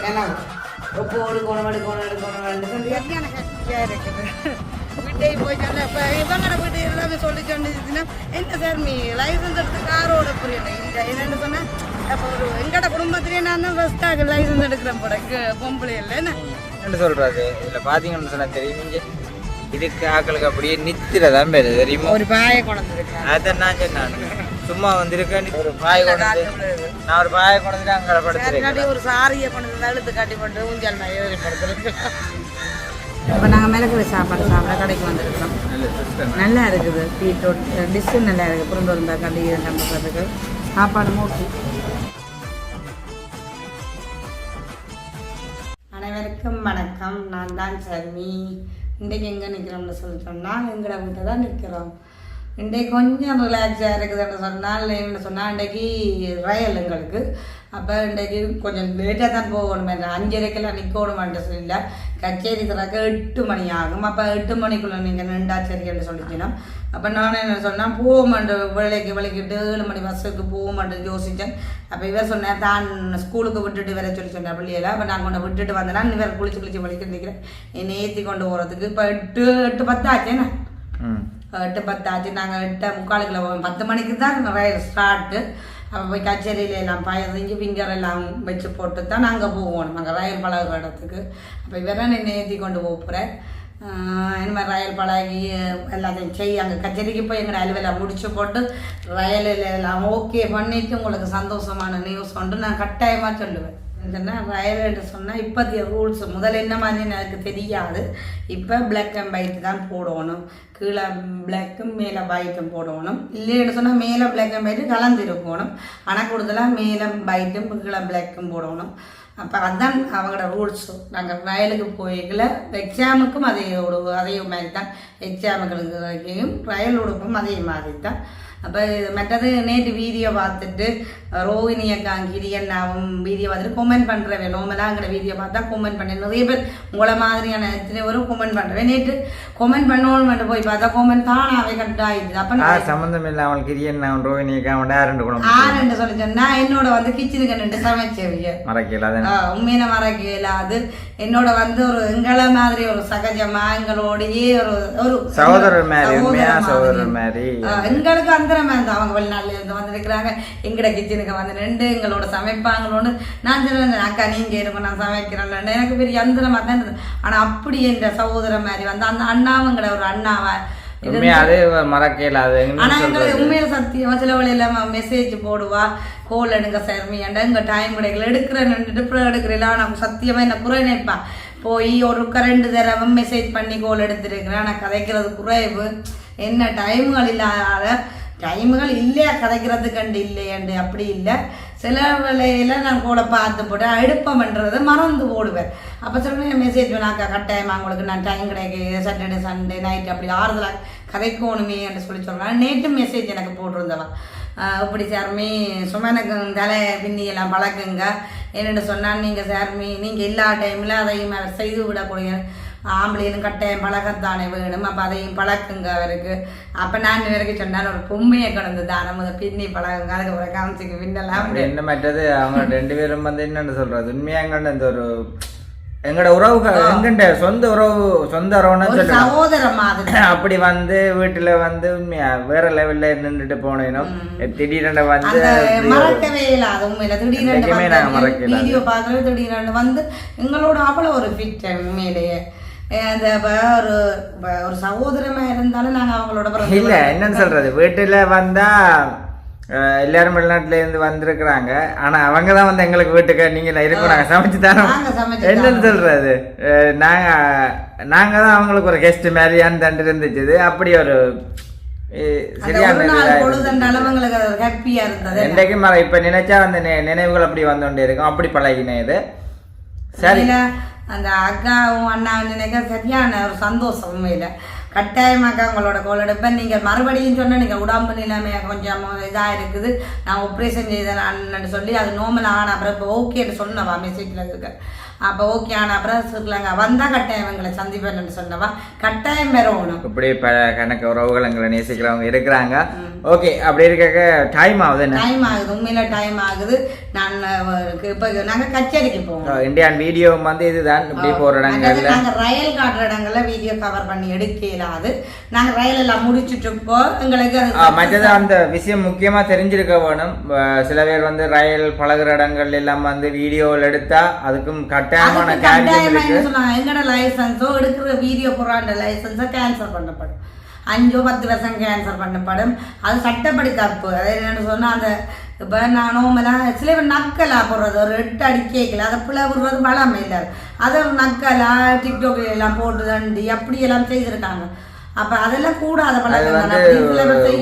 கனவு. ஒப்பு எடுக்கணும் எடுக்கணும் எடுக்கணும் சொல்லி சரியான கஷ்டியா இருக்குது. வீட்டைக்கு போய் சொன்ன இப்போ இவங்கட வீட்டு எல்லாமே சொல்லி சொன்னிச்சுன்னா என்ன சார் நீ லைசன்ஸ் எடுத்து காரோட புரியல இந்த என்னென்னு சொன்னால் அப்போ ஒரு எங்கட குடும்பத்திலேயே நான் தான் ஃபஸ்ட்டாக லைசன்ஸ் எடுக்கிறேன் போட க- பொம்பளை இல்லை என்ன? சொல்றது இதுல பாத்தீங்கன்னு சொன்னா தெரியும் இங்க இதுக்கு ஆக்களுக்கு அப்படியே நித்திரதான் பேரு தெரியுமா? ஒரு பாயை இருக்கேன் அதான் நான் சொன்னேன். சும்மா வந்திருக்கேன். ஒரு பாய் கொண்டு நான் ஒரு பாயை கொண்டு அங்கே படுத்துருக்கேன். ஒரு சாரியை கொண்டு வந்து அழுத்து காட்டி போட்டு ஊஞ்சல் ஏறி படுத்துருக்கேன். இப்போ நாங்கள் மிளகு சாப்பாடு சாப்பிட கடைக்கு வந்திருக்கிறோம் நல்லா இருக்குது. பீட்ரூட் டிஷ்ஷு நல்லா இருக்குது. புரிந்து கண்டி நம்புறதுக்கு சாப்பாடு மூட்டி அனைவருக்கும் வணக்கம். நான் தான் சர்மி. இன்றைக்கு எங்கே நிற்கிறோம்னு சொல்லி சொன்னால் எங்களை வீட்டை தான் நிற்கிறோம் இன்றைக்கு கொஞ்சம் ரிலாக்ஸாக இருக்குதுன்னு சொன்னால் என்ன சொன்னால் இன்றைக்கு ரயல் எங்களுக்கு. அப்போ இன்றைக்கு கொஞ்சம் லேட்டாக தான் போகணும் அஞ்சரைக்கெல்லாம் நிற்கணுமான்ட்டு சொல்ல கச்சேரி திறக்க எட்டு மணி ஆகும். அப்போ எட்டு மணிக்குள்ளே நீங்கள் நின்றா சரின்னு சொல்லிக்கணும் அப்போ நான் என்ன சொன்னேன் போகமாட்டு வேலைக்கு விளக்கிட்டு ஏழு மணி பஸ்ஸுக்கு போகமாட்டேன் யோசித்தேன் அப்போ இவர் சொன்னேன் தான் ஸ்கூலுக்கு விட்டுட்டு வர சொல்லி சொன்னேன் பிள்ளையில அப்போ நான் கொண்டு விட்டுட்டு வந்தேன்னா இவர் குளிச்சு குளிச்சு வலிக்க நிற்கிறேன் என்னை ஏற்றி கொண்டு போகிறதுக்கு இப்போ எட்டு எட்டு பத்து ஆச்சேண்ணா ம். எட்டு பத்தாச்சு நாங்கள் எட்டு முக்காலுக்குள்ள போவோம். பத்து மணிக்கு தான் நிறைய ஸ்டார்ட்டு அப்போ போய் கச்சேரியில எல்லாம் பயந்துஞ்சு ஃபிங்கர் எல்லாம் வச்சு போட்டு தான் நாங்கள் போவோம். நாங்கள் ரயில் பழகுற இடத்துக்கு. அப்போ இவரை என்னை ஏற்றி கொண்டு போகிறேன் இந்த மாதிரி ரயில் பழகி எல்லாத்தையும் செய்ய அங்கே கச்சேரிக்கு போய் எங்கள் அலுவலில் முடிச்சு போட்டு ரயிலில் எல்லாம் ஓகே பண்ணிட்டு உங்களுக்கு சந்தோஷமான நியூஸ் கொண்டு நான் கட்டாயமாக சொல்லுவேன். சொன்னால் என்று சொன்னால் இப்போதைய ரூல்ஸ் முதல்ல என்ன மாதிரி எனக்கு தெரியாது. இப்போ பிளாக் அண்ட் ஒயிட் தான் போடணும். கீழே பிளாக்கும் மேலே ஒயிட்டும் போடணும். இல்லைன்னு சொன்னால் மேலே பிளாக் அண்ட் ஒயிட்டு கலந்துருக்கணும். ஆனால் கூடுதலாக மேலே ஒயிட்டும் கீழே பிளாக்கும் போடணும். அப்போ அதுதான் அவங்களோட ரூல்ஸு நாங்கள் வயலுக்கு போய்கள எக்ஸாமுக்கும் அதே உடுப்பு அதே மாதிரி தான். எக்ஸாமுகளுக்கு ரயில் உடுப்பும் அதே மாதிரி தான். அப்போ மற்றது நேற்று வீடியோ பார்த்துட்டு ரோஹிணி அக்கா கிரியண்ணாவும் வீடியோ பார்த்துட்டு கொமெண்ட் பண்ணுறவே நோமலாக அங்கே வீடியோ பார்த்தா கொமெண்ட் பண்ணேன். நிறைய பேர் உங்களை மாதிரியான எத்தனை பேரும் கொமெண்ட் பண்ணுறேன் நேற்று கொமெண்ட் பண்ணணும்னு போய் பார்த்தா கொமெண்ட் தானாகவே கட் ஆகிடுது அப்போ சம்மந்தம் இல்லை அவன் கிரியன் அவன் ரோஹிணிக்கு அவன் ரெண்டு குணம் ஆறுன்னு சொல்லி சொன்னா என்னோட வந்து கிச்சனுக்கு நின்று சமைச்சவிய. மறக்கல அதான்? ஆஹ் உண்மையில மறக்க இயலாது என்னோட வந்து ஒரு எங்களை மாதிரி ஒரு சகஜமா எங்களோடயே ஒரு ஒரு சகோதரர் மாதிரி. சகோதரர் மாதிரி. எங்களுக்கு அந்த மாதிரி அவங்க வெளிநாட்டுல இருந்து வந்திருக்கிறாங்க. எங்கட கிச்சனுக்கு வந்து நின்று எங்களோட சமைப்பாங்களோன்னு நான் சொன்னேன் அக்கா நீங்க இருங்க நான் சமைக்கிறேன் எனக்கு பெரிய அந்தரமா தான் இருந்தது. ஆனா அப்படி என்ற சகோதரன் மாதிரி வந்து அந்த அண்ணாவங்கட ஒரு அண்ணாவா உண்மையா அது மறக்கல அது ஆனா என்ன எங்களுக்கு சொல்றது. உண்மையில சத்தியமா சில வழியில மெசேஜ் போடுவா கோல் எடுங்க சர்மியாண்டா இங்க டைம் கிடைக்கல எடுக்கிறேன்னு அப்புறம் எடுக்கிறேன் நான் சத்தியமா என்ன குறை நினைப்பா? போய் ஒரு ரெண்டு தடவை மெசேஜ் பண்ணி கோல் எடுத்துருக்கிறேன் நான் கதைக்கிறது குறைவு. என்ன டைம்கள் இல்லாத டைமுகள் இல்லையா? கதைக்கிறது கண்டு இல்லையாண்டு? அப்படி இல்லை. சில வேலையில் நான் கூட பார்த்து போட்டு அடுப்பம்ன்றது மறந்து போடுவேன் அப்போ சொல்லுவேன் மெசேஜ் வேணாக்கா கட்டாயமாக உங்களுக்கு நான் டைம் கிடைக்க. சாட்டர்டே சண்டே நைட் அப்படி ஆறுதலாக கதைக்கோணுமே என்று சொல்லி சொல்கிறேன் நேற்று மெசேஜ் எனக்கு போட்டிருந்தவா. இப்படி சார்மி சும்மா எனக்கு தலை பின்னி எல்லாம் பழக்குங்க. என்னென்னு சொன்னால் நீங்கள் சார்மி நீங்கள் எல்லா டைமில் அதையும் செய்து விடக்கூடிய ஆம்பளையும் கட்டாயம் பழக்கத்தானே வேணும். அப்போ அதையும் பழக்குங்க அவருக்கு. அப்போ நான் இவருக்கு சொன்னேன் ஒரு பொம்மையை கடந்து தானம் முத பின்னி பழகுங்க. அதுக்கு ஒரு காமிச்சிக்கு பின்னலாம் அப்படி என்ன மற்றது? அவங்க ரெண்டு பேரும் வந்து என்னன்னு சொல்றது? உண்மையா எங்கன்னு இந்த ஒரு எங்களோட உறவுகள் எங்கண்ட சொந்த உறவு சொந்த உறவுன்னு சகோதர மாதிரி. அப்படி வந்து வீட்டுல வந்து உண்மையா வேற லெவல்ல நின்றுட்டு போனேனும் திடீரென வந்து மறக்கவே இல்லாத உண்மையில திடீரென்று என்றைக்குமே நாங்க வந்து மறக்கல அது. வீடியோ பார்க்கறது திடீரென்று வந்து எங்களோட அவ்வளோ ஒரு ஃபிட் உண்மையிலேயே. ஒரு சகோதரமா இருந்தாலும் நாங்க அவங்களோட இல்ல என்னன்னு சொல்றது? வீட்டுல வந்தா எல்லாரும் வெளிநாட்டுல இருந்து வந்திருக்கிறாங்க. ஆனா அவங்க தான் வந்து எங்களுக்கு வீட்டுக்கு நீங்க இருக்கும் நாங்க சமைச்சு சமைச்சு என்னன்னு சொல்றது? நாங்க நாங்க தான் அவங்களுக்கு ஒரு கெஸ்ட் மாதிரியான்னு தண்டு இருந்துச்சு. அப்படி ஒரு மற இப்ப நினைச்சா அந்த நினைவுகள் அப்படி வந்து இருக்கும். அப்படி பழகினேன் இது. சரி. அந்த அக்காவும் அண்ணாவும் நினைக்க சரியான ஒரு சந்தோஷம் உண்மையில். கட்டாயமாக்கா உங்களோட கோல் எடுப்பேன். நீங்கள் மறுபடியும் சொன்ன நீங்கள் உடம்பு நிலைமை கொஞ்சம் இதாக இருக்குது. நான் ஆப்ரேஷன் செய்தேன் சொல்லி அது நோமல் ஆன அப்புறம் இப்போ ஓகேன்னு சொன்னவா மெசேஜில் இருக்க. அப்போ ஓகே ஆன அப்புறம் சொல்லுவாங்க வந்தால் கட்டாயம் எங்களை சந்திப்பேன்னு சொன்னவா கட்டாயம் வரணும் இப்படி பல கணக்கு உறவுகள் எங்களை நேசிக்கிறவங்க இருக்கிறாங்க. ஓகே அப்படி இருக்க டைம் ஆகுது டைம் ஆகுது உண்மையில டைம் ஆகுது. நான் இப்போ நாங்கள் கச்சேரிக்கு போவோம் இந்தியன் வீடியோ வந்து இதுதான். இப்படி போற இடங்கள்ல. நாங்க ரயில் காட்டுற இடங்கள்ல வீடியோ கவர் பண்ணி எடுக்க இயலாது நாங்க ரயில் எல்லாம் முடிச்சுட்டு போ எங்களுக்கு மற்றது அந்த விஷயம் முக்கியமா தெரிஞ்சிருக்க வேணும். சில பேர் வந்து ரயில் பழகுற இடங்கள் எல்லாம் வந்து வீடியோவில் எடுத்தா அதுக்கும் கட்டாயமான காரியம் இருக்கு சொன்னாங்க எங்கட லைசன்ஸோ எடுக்கிற வீடியோ போறாண்ட லைசன்ஸோ கேன்சல் பண்ணப்படும். அஞ்சோ பத்து வருஷம் கேன்சல் பண்ணப்படும். அது சட்டப்படி தப்பு. அது என்னன்னு சொன்னா அந்த இப்போ நான் நோமெல்லாம் சில பேர் நக்கலா போடுறது. ஒரு எட்டு அடி கேட்கல அதை பிள்ளை விடுறது வளமை இல்லை. அதை நக்கலா டிக்டாக்ல எல்லாம் போட்டு தண்டி அப்படி எல்லாம் செய்திருக்காங்க. அப்ப அதெல்லாம் கூடாத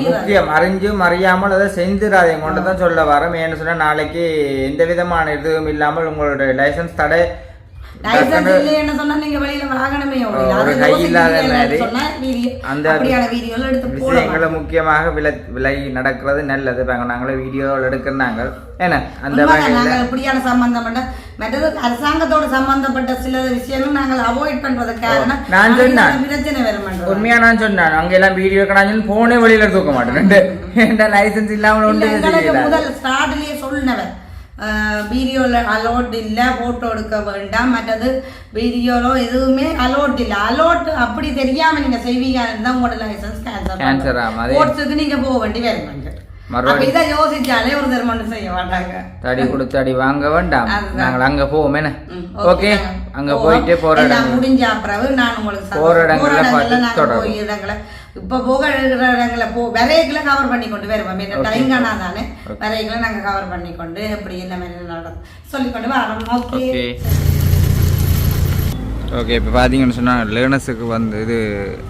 முக்கியம். அறிஞ்சும் அறியாமல் அதை செஞ்சிடாதீங்க கொண்டு தான் சொல்ல வரோம் ஏன்னு சொன்னா நாளைக்கு எந்த விதமான இதுவும் இல்லாமல் உங்களோட லைசன்ஸ் தடை விஷயங்களை முக்கியமாக விலை விலை நடக்கிறது நல்லது. நாங்களே வீடியோவில் எடுக்கிறாங்க ஏன்னா அந்த இப்படியான சம்பந்தப்பட்ட மற்றது அரசாங்கத்தோட சம்பந்தப்பட்ட சில விஷயங்கள் நாங்கள் அவாய்ட் பண்றது காரணம் நான் சொன்னேன். பிரச்சனை வரும் உண்மையா நான் சொன்னேன் அங்க எல்லாம் வீடியோ கடாஞ்சு போனே வெளியில தூக்க மாட்டேன். லைசன்ஸ் இல்லாமல் முதல் ஸ்டார்ட்லயே சொன்னவர் வீடியோல அலோட் இல்ல போட்டோ எடுக்க வேண்டாம் மற்றது வீடியோலோ எதுவுமே அலோட் இல்ல அலோட் அப்படி தெரியாம நீங்க செய்வீங்க தான் உங்களோட லைசன்ஸ் Cancel கேன்சல் ஆகும். கோர்ட்ஸுக்கு நீங்க போக வேண்டி வரும் மறுபடி- அப்ப இதை யோசிச்சாலே ஒரு தர்மம் செய்ய மாட்டாங்க. தடி கொடுத்து அடி வாங்க வேண்டாம். நாங்கள் அங்க போவோம் என்ன ஓகே? அங்க. போயிட்டு போற இடம் முடிஞ்ச பிறகு நான் உங்களுக்கு. போற இடங்கள்ல பார்த்து தொடரும். இடங்களை இப்ப போக இருக்கிற இடங்களை போ வரைகளை கவர் பண்ணி கொண்டு வருவோம் என்ன. டைம் தானே. வரைகளை நாங்க கவர் பண்ணி கொண்டு எப்படி என்ன மாதிரி நடக்கும். சொல்லிக்கொண்டு வரோம். ஓகே. ஓகே. ஓகே இப்போ பார்த்தீங்கன்னு சொன்னால் லேர்னஸுக்கு வந்து இது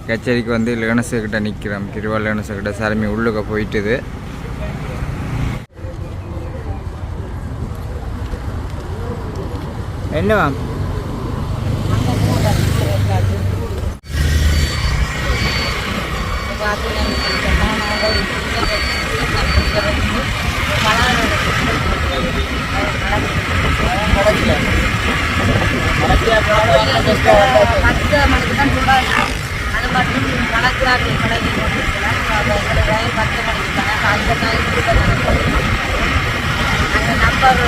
கச்சேரிக்கு வந்து லேர்னஸுக்கிட்ட நிற்கிறோம் கிருவா லேர்னஸுக்கிட்ட சரமி உள்ளுக்க போயிட்டுது. என்ன மேம் பத்து மணிக்கு தான் சொல்றாங்க அது மட்டும் கணக்குறாங்க கடைக்கு கொண்டிருக்கலாம் பத்து மணிக்கு தானே அந்த டைம் அந்த நம்பர்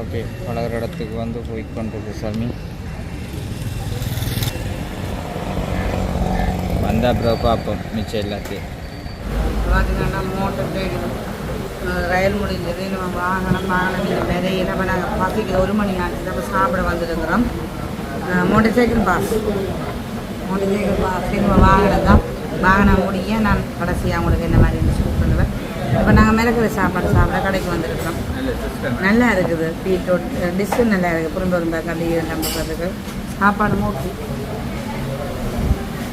ஓகே பழகிற இடத்துக்கு வந்து போய் கொண்டிருக்கு சாமி. வந்தால் அப்புறம் பார்ப்போம் மிச்சம் எல்லாத்தையும். பார்த்தீங்கன்னா மோட்டர் போயிடும் ரயில் முடிஞ்சது. நம்ம வாகனம் வாகனம் இந்த விதையில நம்ம நாங்கள் பசிக்கு ஒரு மணி ஆச்சு. நம்ம சாப்பிட வந்துருக்கிறோம். Motorcycle boss. Motorcycle boss. நம்ம வாகனம் தான். வாகனம் முடிய நான் கடைசியாக உங்களுக்கு என்ன மாதிரி ஷூட் பண்ணுவேன்? இப்போ நாங்கள் மிளகுற சாப்பாடு சாப்பிட கடைக்கு வந்திருக்கிறோம். நல்லா இருக்குது. பீட்ரூட் டிஷ்ஷு நல்லா இருக்குது வரும்பா கல்லி நம்புறதுக்கு சாப்பாடு மூட்டி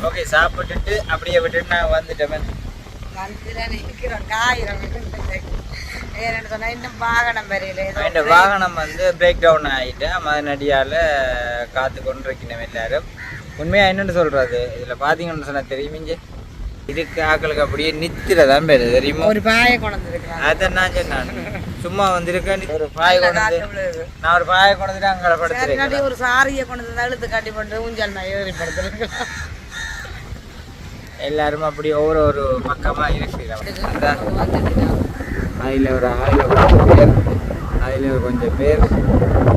ஓகே சாப்பிட்டுட்டு அப்படியே விட்டுட்டு நான் வந்துட்டேன் வந்துதான் நிற்கிறோம் காயிரம் ஏன்னு சொன்னால் இன்னும் வாகனம் வரையில இந்த வாகனம் வந்து பிரேக் டவுன் ஆகிட்டு மதனடியால் காத்து கொண்டிருக்கணும் எல்லாரும். உண்மையாக என்னென்னு சொல்கிறது இதில் பார்த்தீங்கன்னு சொன்னால் தெரியுமிங்க. இதுக்கு ஆக்களுக்கு அப்படியே நித்திரதான் பேர் தெரியுமா? ஒரு பாயை இருக்கிறாங்க அதான் நான் சொன்னேன். சும்மா வந்திருக்கேன் ஒரு பாய் கொண்டு வந்து நான் ஒரு பாயை கொண்டு வந்துட்டு அங்கே படுத்துருக்கேன் ஒரு சாரியை கொண்டு வந்து அழுத்து கட்டி போட்டு ஊஞ்சல் நான் ஏறி படுத்துருக்கலாம் எல்லாரும் அப்படி ஒவ்வொரு ஒரு பக்கமாக இருக்கு அதான். அதில் ஒரு கொஞ்சம் பேர் அதில் ஒரு கொஞ்சம் பேர்.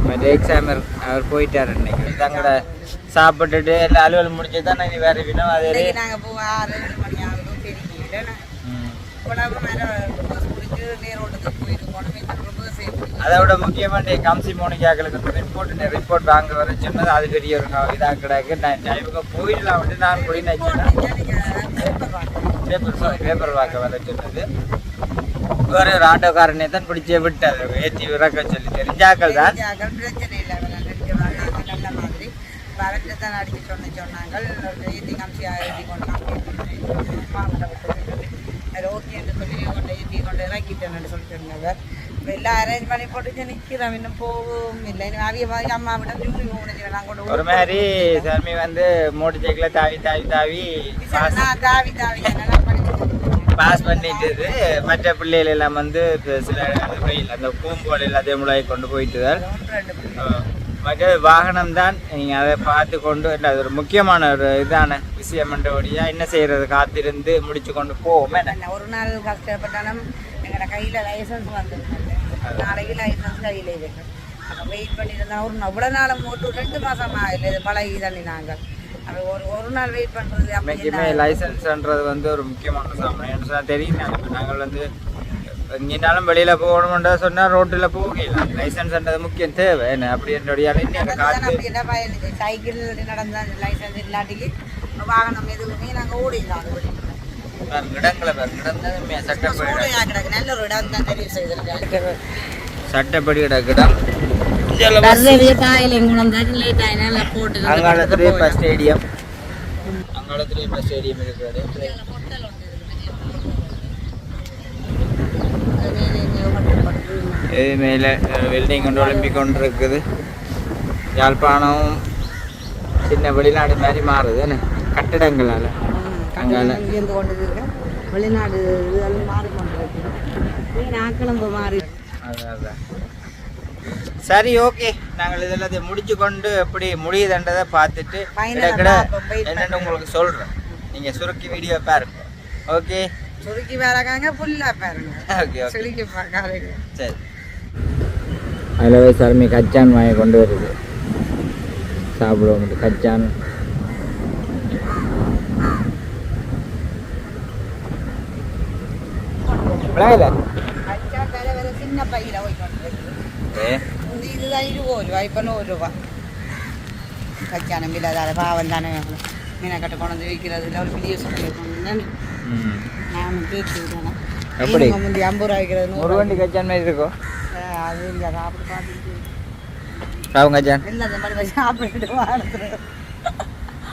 மற்ற எக்ஸாமர் அவர் போயிட்டார் இன்னைக்கு. தங்களோட சாப்பிட்டுட்டு எல்லாம் அலுவல் முடிச்சு தான் நான் வேறு வினம். அதே இன்னைக்கு உடம்பு மேலே நேரோட்டத்துக்கு போயிட்டு அதை விட முக்கியமான கம்சி மோனிக்காக்களுக்கு ரிப்போர்ட் ரிப்போர்ட் வாங்க வர சொன்னது அது பெரிய ஒரு இதாக கிடக்கு. நான் டைமுக்கு போயிடலாம் வந்து நான் போய் நினச்சேன் பேப்பர் பேப்பர் வாக்க வர சொன்னது. வேற ஒரு ஆட்டோக்காரனை தான் பிடிச்சே விட்டார். ஏற்றி இறக்க சொல்லி தெரிஞ்சாக்கள் தான். பிரச்சனை இல்லை. நல்ல மாதிரி. பரட்டு தான் அடிக்க சொன்ன சொன்னாங்க. ஏற்றி காமிச்சு எழுதி கொண்டாங்க ஓகே என்று சொல்லி கொண்டு ஏற்றி கொண்டு இறக்கிட்டேன்னு சொல்லிட்டு இருந்தாங்க எல்லாம் அரேஞ்ச் பண்ணி போட்டு நிக்கிறோம் இன்னும் போகவும் இல்லை இன்னும் அவிய மாதிரி அம்மா விட ஜூரி நான் கொண்டு ஒரு மாதிரி சாமி வந்து மோட்டர் சைக்கிள தாவி தாவி தாவி நான் தாவி தாவி நல்லா படிச்சு பாஸ் பண்ணிட்டு மற்ற பிள்ளைகள் எல்லாம் வந்து இப்ப சில அந்த பூங்கோல் எல்லாத்தையும் முளையை கொண்டு போயிட்டு தான் ஒன்று ரெண்டு பிள்ளை. அஹ், மற்ற வாகனம் தான் நீங்கள் அதை பார்த்து கொண்டு இல்ல, அது ஒரு முக்கியமான ஒரு இதான விஷயம் என்றபடியா என்ன செய்யறது? காத்திருந்து முடிச்சு கொண்டு போவோமே. ஒரு நாள் கஷ்டப்பட்டாலும் எங்களோட கையில் லைசன்ஸ் வந்துருக்கு நாளைக்கு லைசன்ஸ் கையில் இருக்கு. அப்போ வெயிட் பண்ணியிருந்தா ஒரு இவ்வளோ நாள் மூட்டு ரெண்டு மாதம் ஆகல இது பழகி தண்ணி நாங்கள். ஒரு ஒரு நாள் வெயிட் பண்ணுறது லைசன்ஸ்ன்றது வந்து ஒரு முக்கியமான சொன்னா தெரியும் நாங்கள் வந்து எங்கேனாலும் வெளியில் போகணும்ன்றா சொன்னால் ரோட்டில் போகல லைசன்ஸ்ன்றது முக்கியம் தேவை என்ன அப்படி என்னுடைய காற்று சைக்கிள் நடந்த லைசன்ஸ் இல்லாட்டிக்கு வாகனம் எதுவுமே நாங்கள் ஓடிடலாம் சட்டப்படி சூளையா கிடக்கு நல்ல ஒரு இடம் தான் தெரிவு செய்திருக்காங்க சட்டப்படி கிடக்கிடம் காயில் எங்கூடம் தான் லேட் ஆயினால போட்டு அங்காளத்திலே இப்போ ஸ்டேடியம் அங்காளத்திலே இப்போ ஸ்டேடியம் இருக்கிறது இது மேலே வெல்டிங் கொண்டு ஒலிம்பி கொண்டு இருக்குது யாழ்ப்பாணம் சின்ன வெளிநாடு மாதிரி மாறுது என்ன? கட்டிடங்களால். அங்கால. வெளிநாடு மாறி சரி ஓகே. நாங்கள் இதெல்லாத்தையும் முடிச்சு கொண்டு எப்படி முடியுதுன்றதை பார்த்துட்டு என்னென்னு உங்களுக்கு சொல்கிறேன் நீங்கள் சுருக்கி வீடியோ பாருங்க. ஓகே? சுருக்கி வேறக்காங்க புல்லா பாருங்க. சுருக்கி பார்க்காதீங்க. சரி. அதில் போய் சர்மி கச்சான் வாங்கி கொண்டு வருது. சாப்பிடுவோம் கச்சான். விளையாடல சின்ன பையில போய் கொண்டு இருக்கு ஏ? இந்த இதுதான் இருபது ரூபா இப்போ நூறு ரூபா கச்சானம் இல்லாத பாவம் தானே. மீனக்கட்டை கொண்டு வந்து விற்கிறது இல்லை ஒரு பெரிய சொல்லி கொண்டு எப்படி? ஒரு வண்டி கச்சான் மாதிரி இருக்கும் அது இல்லை சாப்பிட்டு பார்த்துட்டு ராவும் கச்சான். இல்லை அந்த மாதிரி போய் சாப்பிட்டுட்டு வாரத்தில்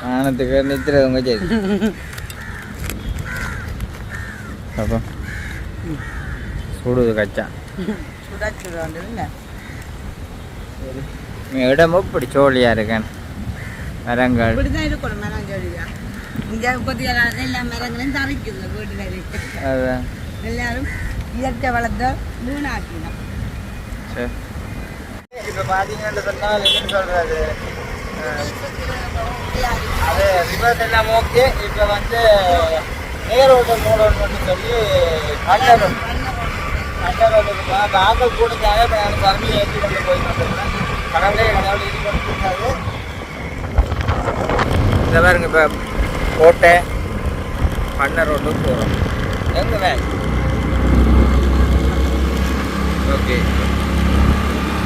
வானத்துக்கு நித்துறது உங்க சரி அப்போ சுடுது கச்சான். இடம் இப்படி சோழியா இருக்கேன்? மரங்கள். இருக்கணும் மரம் எல்லாரும் இயற்கை வளர்த்த வீணாக்கினோம் சரி இப்போ பார்த்தீங்கன்னு சொன்னால் என்ன சொல்கிறது அது ரிவர்ஸ் எல்லாம் ஓகே இப்போ வந்து நேரோட மூடணும்னு சொல்லி கண்டர் ரோட்டுக்கு இப்போ ஆக்கள் கூடுதாங்க இப்போ நான் ஏற்றி கொண்டு போய் கொண்டிருக்கேன் கடவுளே கடவுள் இது இந்த பாருங்க இப்போ கோட்டை பண்ண ரோட்டுக்கு போகிறோம் எங்கே வேன் ஓகே.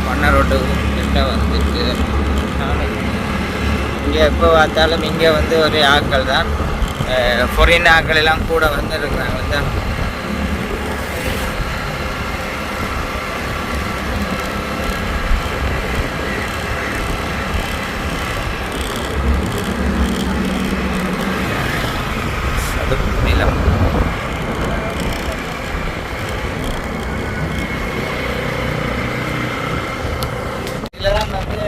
பண்ண ரோட்டுக்கு கிட்ட வந்துட்டு இங்கே எப்போ பார்த்தாலும் இங்கே வந்து ஒரே ஆட்கள் தான். ஃபொரின் ஆட்கள் எல்லாம் கூட வந்து இருக்கிறாங்க தான் அது நிலம் இதெல்லாம் வந்து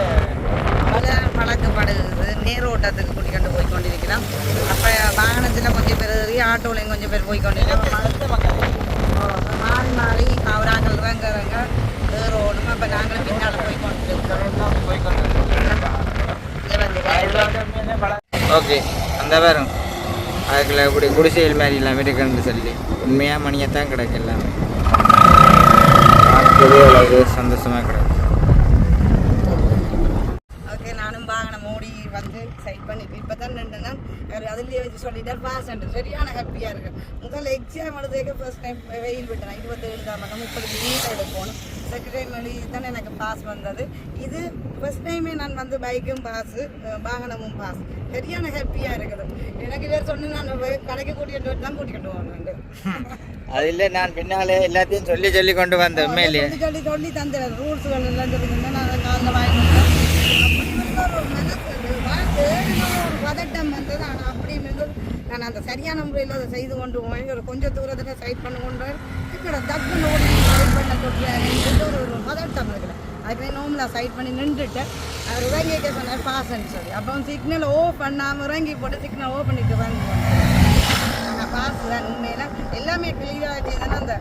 பல பழக்கப்படுகிறது நேரோட்டத்துக்கு கூட்டிக்கொண்டு போய் கொண்டிருக்கிறோம் அப்போ வாகனத்தில் கொஞ்சம் பேர் ஏறி ஆட்டோலையும் கொஞ்சம் பேர் போய் கொண்டிருக்கிறோம் அடுத்த மக்கள் மாறி மாறி அவராங்கள் இறங்குறவங்க ஏறோடும் அப்போ நாங்களும் பின்னால் போய் கொண்டிருக்கிறோம் ஓகே அந்த பாருங்க அதுக்குள்ள மாதிரி எல்லாமே இருக்குன்னு சொல்லி உண்மையாக மணியாக தான் கிடக்கு எல்லாமே. பார்க்கவே அவ்வளவு சந்தோஷமாக கிடக்கு. ஓகே நானும் வாங்கின ஓடி வந்து சைட் பண்ணி இப்போ தான் நின்றுனா அவர் அதுலேயே வச்சு சொல்லிட்டார் பாஸ் சரியான ஹாப்பியாக இருக்கு. முதல்ல எக்ஸாம் எழுதுக்கு ஃபர்ஸ்ட் டைம் வெயில் விட்டேன் இருபத்தேழு தான் மட்டும் முப்பது வீட்டில் எடுக்கணும். செகண்ட் டைம் எழுதி தான் எனக்கு பாஸ் வந்தது. இது ஃபர்ஸ்ட் டைமே நான் வந்து பைக்கும் பாஸு வாகனமும் பாஸ் சரியான ஹாப்பியாக இருக்குது. எனக்கு வேறு சொன்னு நான் கடைக்கு கூட்டிகிட்டு தான் கூட்டிகிட்டு போகணும் அது இல்லை நான் பின்னாலே எல்லாத்தையும் சொல்லி சொல்லி கொண்டு வந்தேன் உண்மையிலேயே சொல்லி சொல்லி தந்துடுறேன் ரூல்ஸ்கள் எல்லாம் சொல்லி நான் வந்து ஒரு பதட்டம் வந்தது ஆனால் அப்படி இருந்தது நான் அந்த சரியான முறையில் அதை செய்து கொண்டு போய் ஒரு கொஞ்சம் தூரத்தில் சைட் பண்ணி கொண்டு போய் இப்படி டக்குன்னு ஓடி சைட் பண்ண ஒரு ஒரு பதட்டம் இருக்குது அதுக்கு நோம்பில் சைட் பண்ணி நின்றுட்டு அவர் இறங்கிக்க சொன்னார் பாசன்னு சொல்லி. அப்போ சிக்னல் ஓ பண்ணாமல் இறங்கி போட்டு சிக்னல் ஓ பண்ணிட்டு வாங்கி ஆனால் பாஸ் தான் உண்மையில. எல்லாமே கிளியராக செய்தேன்னா அந்த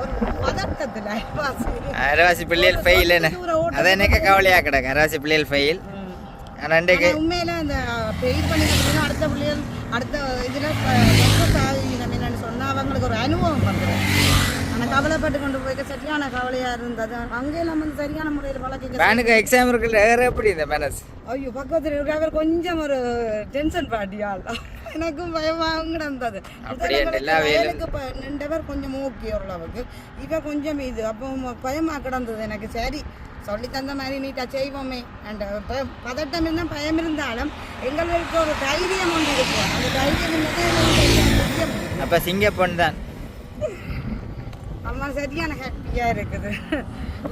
ஒரு பதட்டத்தில் பாஸ் அரைவாசி பிள்ளைகள் ஃபெயில் அதை எனக்கு கவலையாக கிடக்கு. அரைவாசி பிள்ளைகள் ஃபெயில் ஆனா உண்மையில அந்த பெயிட் பண்ணிக்கிறதுனா அடுத்த பிள்ளைகள் அடுத்த இதில் நம்ம என்னன்னு சொன்னால் அவங்களுக்கு ஒரு அனுபவம் பண்ணுறது ஆனால் கவலைப்பட்டு கொண்டு போய்க்க சரியான கவலையாக இருந்தது. அங்கே நம்ம வந்து சரியான முறையில் பழகிக்க பேனுக்கு எக்ஸாம் இருக்குல்ல வேறு எப்படி இந்த மனசு ஐயோ பக்கத்தில் இருக்கிறவர் கொஞ்சம் ஒரு டென்ஷன் பாட்டியால் எனக்கும் பயமாக இருந்தது இப்போ நின்றவர் கொஞ்சம் ஓகே ஓரளவுக்கு இவ கொஞ்சம் இது அப்போ பயமாக கிடந்தது எனக்கு. சரி சொல்லி தந்த மாதிரி நீட்டாக செய்வோமே. அண்ட் பதட்டம் இருந்தால் பயம் இருந்தாலும் எங்களுக்கு ஒரு தைரியம் ஒன்று இருக்கும் அந்த தைரியம் இருந்தது. அப்போ சிங்கப்பொன் தான். அம்மா சரியான ஹாப்பியாக இருக்குது.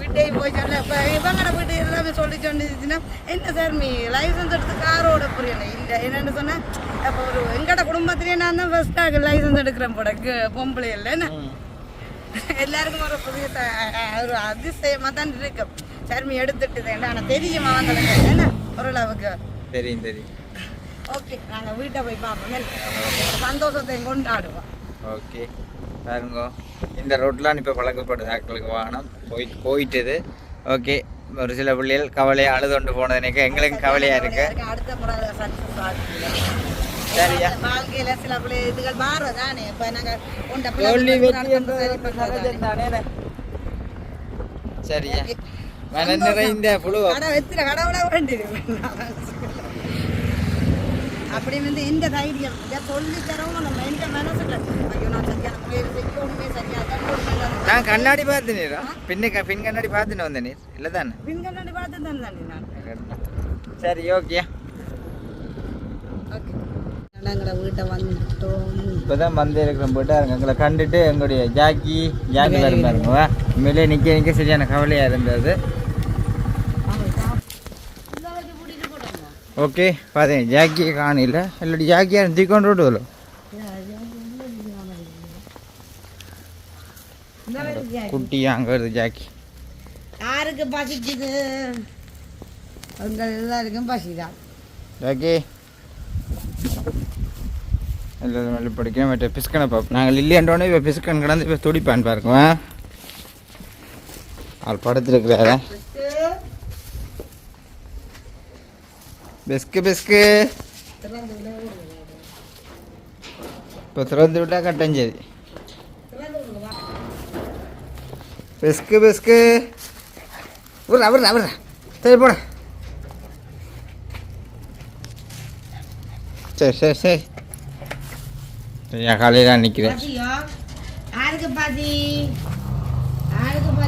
வீட்டையும் போய் சொல்ல இப்போ இவங்கட வீட்டு எல்லாமே சொல்லி சொன்னிச்சுன்னா என்ன சார் நீ லைசன்ஸ் எடுத்து காரோட புரியல இல்லை. என்னென்னு சொன்னேன் அப்போ ஒரு எங்கட குடும்பத்திலேயே நான் தான் ஃபஸ்ட்டாக லைசன்ஸ் எடுக்கிறேன் போடக்கு பொம்பளை இல்லைன்னு எல்லாருக்கும் ஒரு புதிய ஒரு அதிசயமாக தான் இருக்கு. சர்மி எடுத்துட்டு ஆனால் தெரியும் அவங்களுக்கு என்ன ஓரளவுக்கு? தெரியும் தெரியும். ஓகே நாங்கள் வீட்டை போய் பார்ப்போம் சந்தோஷத்தை கொண்டாடுவோம். ஓகே. பாருங்க. இந்த ரோட்லாம் இப்போ பழக்கப்படுது. ஆட்களுக்கு வாகனம் போய் போயிட்டுது. ஓகே ஒரு சில பிள்ளைகள் கவலையாக அழுது கொண்டு போனது எனக்கு எங்களுக்கு கவலையாக இருக்கு. சரியா? வாழ்க்கையில சில பிள்ளை இதுகள் மாறுதானே? இப்ப நாங்க உண்ட தோல்வி பிள்ளை வெற்றி என்பது சகஜம் தானே சரியா? மன நிறைந்த புழு கடை வெத்திர கடவுளை வேண்டியது. அப்படி வந்து எந்த தைரியம் சொல்லி தரவும் நம்ம எந்த மனசுல நான் கண்ணாடி பார்த்து நீரா பின்ன க- பின் கண்ணாடி பார்த்துன்னு வந்தேன். நீர் இல்லை தானே? பின்கண்ணாடி பார்த்து தான் தானே நான். சரி ஓகே. ஓகே. எங்களை வீட்டை வந்துட்டோம். இப்போதான் வந்து இருக்கிற போயிட்டா எங்களை கண்டுட்டு எங்களுடைய ஜாக்கி ஜாக்கி வரும் பாருங்க உண்மையிலே நிற்க நிற்க சரியான கவலையாக இருந்தது. ஓகே பார்த்தேன் ஜாக்கியை காணல இல்லாட்டி ஜாக்கியா தூக்கொண்டு விடுவலோ குட்டி அங்கே வருது ஜாக்கி. யாருக்கு பசிக்குது? அவங்க எல்லாருக்கும் பசிதான் ஜாக்கி. எல்லாரும் நல்ல படிக்கணும் மற்ற பிஸ்கனை பார்ப்போம். நாங்கள் இல்லையன்றோடனே இப்போ பிஸ்கன் கிடந்து இப்போ துடிப்பான் பாருங்க. ஆள் படுத்துருக்குறாரு. பெஸ்கு பெஸ்கு இப்போ திறந்து விட்டா கட்டஞ்சேரி பெஸ்கு பெஸ்கு விட்றா விட்றா விட்றா. சரி போட. சரி சரி சரி. சரியா காலையில் நிற்கிறேன் யாருக்கு யாருக்கு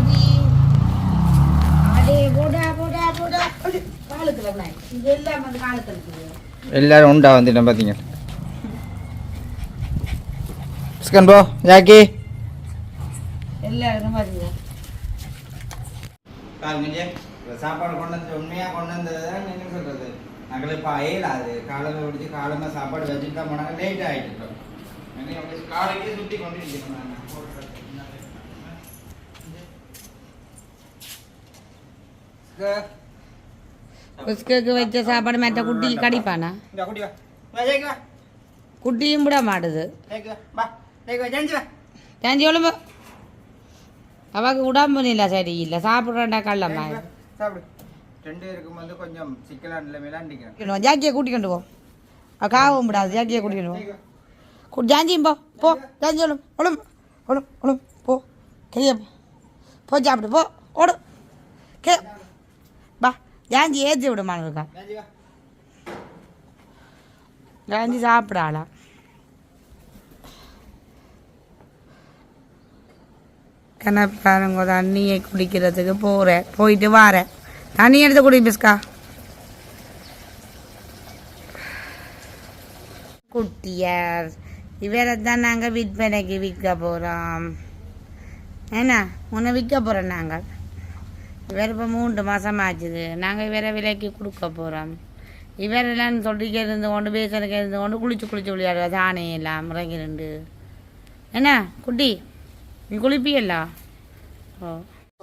எல்லாரும் உண்டா வந்துட்டேன் பார்த்தீங்க போ ஜாக்கி. எல்லாருக்கும் பாத்தீங்க சாப்பாடு கொண்டு வந்து உண்மையாக கொண்டு வந்தது தான் என்ன சொல்கிறது நாங்கள் இப்போ அயலாது காலையில் பிடிச்சி காலமாக சாப்பாடு வச்சுட்டு தான் போனாங்க. லேட் ஆகிட்டோம் காலையிலே சுற்றி கொண்டு இருக்கணும் குஸ்குக்கு வச்ச சாப்பாடு மேட்ட குட்டி கடிப்பானா? குட்டியும் விட மாட்டுது. தேஞ்சி எலும்பு அவக்கு உடம்பு நில சரி இல்லை சாப்பிட்றா கள்ளம்மா ரெண்டு பேருக்கும் வந்து கொஞ்சம் சிக்கலான நிலைமையில ஜாக்கியை கூட்டிக்கொண்டு போ. காவும் விடாது ஜாக்கியை கூட்டிக்கொண்டு போ. ஜாஞ்சியும் போ. போ. ஜாஞ்சி ஒழும் ஒழும் ஒழும் ஒழும் போ. கையா போ. சாப்பிடு. போ. ஓடு. கே. பா. ஜாஞ்சி ஏற்றி விடுமான்னு இருக்கா ஜாஞ்சி சாப்பிடாளா கிணப்பாருங்க தண்ணியை குடிக்கிறதுக்கு போகிறேன் போயிட்டு வாரேன். தண்ணி எடுத்து குடி பிஸ்கா குட்டியார் இவரை தான் நாங்கள் விற்பனைக்கு விற்க போகிறோம் என்ன உன்னை விற்க போகிறோம் நாங்கள். இவர் இப்போ மூன்று மாதம் ஆச்சுது. நாங்கள் இவரை விலைக்கு கொடுக்க போகிறோம் இவரெல்லாம் சொல்லிக்க இருந்து கொண்டு பேசுறதுக்கு இருந்து கொண்டு குளிச்சு குளிச்சு விளையாடுவா தானே எல்லாம் இறங்கி ரெண்டு என்ன குட்டி குளிப்பியல்லா ஓ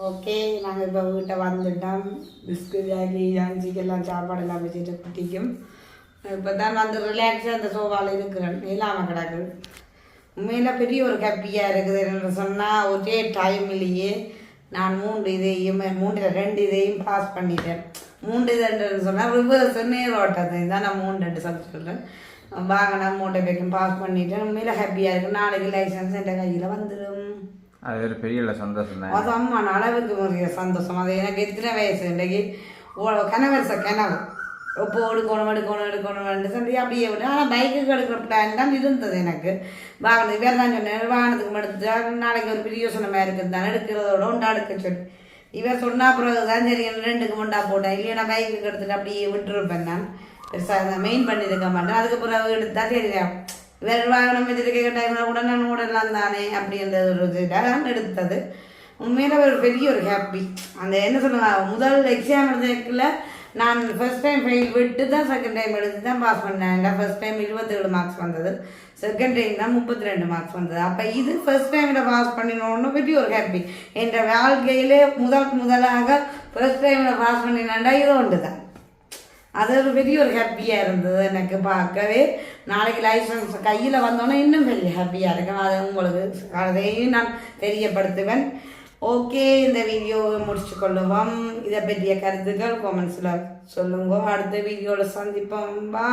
ஓகே நாங்கள் இப்போ வீட்டை வந்துட்டோம் பிஸ்கட் ஆகி அஞ்சுக்கெல்லாம் சாப்பாடு எல்லாம் வச்சுட்டு குட்டிக்கும் இப்போ தான் வந்து ரிலாக்ஸாக அந்த சோஃபாவில் இருக்கிறேன் இல்லாமல் கிடக்கு உண்மையில் பெரிய ஒரு ஹாப்பியாக இருக்குது என்று சொன்னால் ஒரே டைம்லேயே நான் மூன்று இதையும் மூன்று ரெண்டு இதையும் பாஸ் பண்ணிட்டேன் மூன்று இதுன்னு சொன்னால் ரிவர்ஸ் நேர் ஓட்டது தான் நான் மூன்று ரெண்டு சொல்லி சொல்கிறேன் வாங்கினா மூட்டை பேக்கும் பாஸ் பண்ணிட்டேன். உண்மையில் ஹாப்பியாக இருக்கு. நாளைக்கு லைசன்ஸ் என் கையில் வந்துடும் அது ஒரு பெரிய சந்தோஷம் தான்? அது அம்மா அளவுக்கு ஒரு சந்தோஷம். அது எனக்கு எத்தனை வயசு? இன்றைக்கு கனவரச கனவு இப்போ எடுக்கணும் எடுக்கணும் எடுக்கணும்னு சொல்லி அப்படியே விட்டு ஆனால் பைக்குக்கு எடுக்கிற பிளான் தான் இருந்தது எனக்கு. வாகனம் வேறு தான் சொன்னேன் வாகனத்துக்கு எடுத்துட்டா நாளைக்கு ஒரு பெரிய யோசனமாக இருக்குது தான் எடுக்கிறதோட உண்டா எடுக்க சொல்லி. இவர் சொன்னா பிறகு தான் சரி ரெண்டுக்கு முண்டா போட்டேன். இல்லையா நான் பைக்குக்கு எடுத்துட்டு அப்படியே விட்டுருப்பேன் நான். பெருசாக மெயின் பண்ணியிருக்க மாட்டேன் அதுக்கு பிறகு எடுத்தா சரி வேறு வாகனம் வச்சிருக்க டைமில் கூட நான் ஓடலாம் தானே அப்படின்ற ஒரு இதாக எடுத்தது உண்மையில் ஒரு பெரிய ஒரு ஹாப்பி அந்த என்ன சொல்லுவாங்க முதல் எக்ஸாம் எழுதுறதுக்குள்ள நான் ஃபஸ்ட் டைம் ஃபெயில் விட்டு தான் செகண்ட் டைம் எடுத்து தான் பாஸ் பண்ணேன் ஃபர்ஸ்ட் டைம் இருபத்தேழு மார்க்ஸ் வந்தது செகண்ட் டைம் தான் முப்பத்தி ரெண்டு மார்க்ஸ் வந்தது அப்போ இது ஃபர்ஸ்ட் டைமில் பாஸ் பண்ணினோன்னு பெரிய ஒரு ஹாப்பி என்ற வாழ்க்கையிலே முதல் முதலாக ஃபர்ஸ்ட் டைமில் பாஸ் பண்ணினாண்டா இது ஒன்று தான் அது ஒரு பெரிய ஒரு ஹாப்பியாக இருந்தது எனக்கு பார்க்கவே. நாளைக்கு லைசன்ஸ் கையில் வந்தோன்னே இன்னும் பெரிய ஹாப்பியாக இருக்கும். அது உங்களுக்கு அதையும் நான் தெரியப்படுத்துவேன். ஓகே இந்த வீடியோவை முடிச்சு கொள்ளுவோம். இதை பற்றிய கருத்துக்கள் கொமெண்ட்ஸில் சொல்லுங்க. அடுத்த வீடியோவில் சந்திப்போம். பா